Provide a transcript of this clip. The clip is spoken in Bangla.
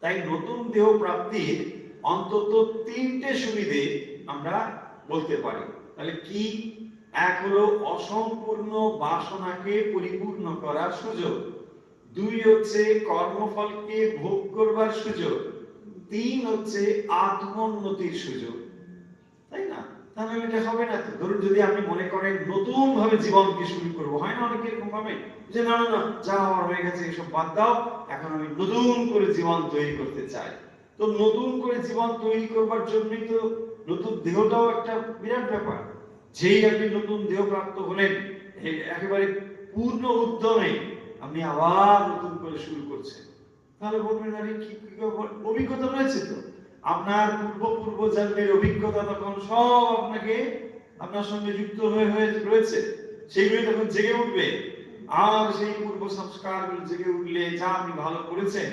তাই নতুন দেহ প্রাপ্তির অন্তত তিনটে সুবিধে আমরা বলতে পারি। তাহলে কি? এক হলো অসম্পূর্ণ বাসনাকে পরিপূর্ণ করার সুযোগ। দুই হচ্ছে কর্মফলকে ভোগ করবার সুযোগ। তিন হচ্ছে আত্মোন্নতির সুযোগ। তাই না? তাহলে এটা হবে না তো। ধরুন যদি আপনি মনে করেন নতুন ভাবে জীবনকে শুরু করব, হয় না অনেকে এরকম ভাবে? যে না না যা আমার হয়ে গেছে, এসব বাদ দাও, এখন আমি নতুন করে জীবন তৈরি করতে চাই। তো নতুন করে জীবন তৈরি করবার তো নতুন দেহটাও একটা বিরাট ব্যাপার। যেই আপনি নতুন দেহ প্রাপ্ত হলেন একেবারে পূর্ণ উদ্যমে আপনি আবার নতুন করে শুরু করছেন। তাহলে বলবেন, আরে কি অভিজ্ঞতা রয়েছে তো। আপনার পূর্ব পূর্ব জন্মের অভিজ্ঞতা তখন সব আপনাকে আপনার সঙ্গে যুক্ত হয়ে হয়ে রয়েছে। সেইগুলো তখন জেগে উঠবে। আর সেই পূর্ব সংস্কারগুলো জেগে উঠলে যা আপনি ভালো করেছেন